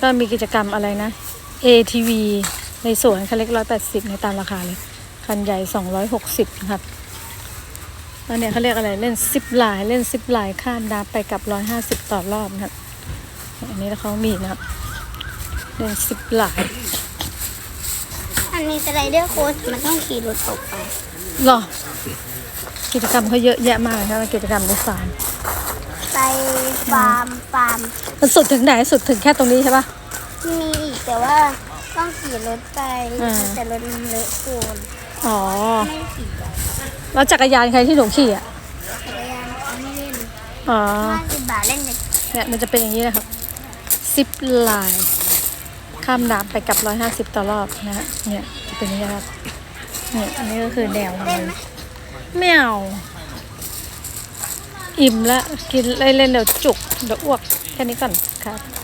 ก็มีกิจกรรมอะไรนะ ATV ในสวนคันเล็กร้อยแปดสิบในตามราคาเลย คันใหญ่สองร้อยหกสิบนะครับแล้วเนี่ยเขาเรียกอะไรเล่นซิปไลน์เล่นซิปไลน์ข้ามน้ำไปกับร้อยห้าสิบต่อรอบนะครับ อันนี้เขามีนะครับ เล่นซิปไลน์อันนี้สไลเดอร์โค้ชมันต้องขี่รถออกไปหรอ กิจกรรมเขาเยอะแยะมากเลยนะกิจกรรมในฟาร์ม ไปฟาร์มฟาร์มมันสุดถึงไหนสุดถึงแค่ตรงนี้ใช่ปะ มีอีกแต่ว่าต้องขี่รถไปอ่า แต่รถมันเลอะโคลนอ๋อ ไม่ขี่อะแล้วจักรยานใครที่หนูขี่อะจักรยานเขาไม่เล่นอ๋อ ห้าสิบบาทเล่นเด็กเนี่ยมันจะเป็นอย่างนี้นะครับซิปไลน์ข้ามน้ำไปกับร้อยห้าสิบต่อรอบนะฮะเนี่ยจะเป็นอย่างนี้ครับเนี่ยอันนี้ก็คือแนวของมันไม่เอา อิ่มแล้วกินเล่นๆเดี๋ยวจุกเดี๋ยวอ้วกแค่นี้ก่อนครับ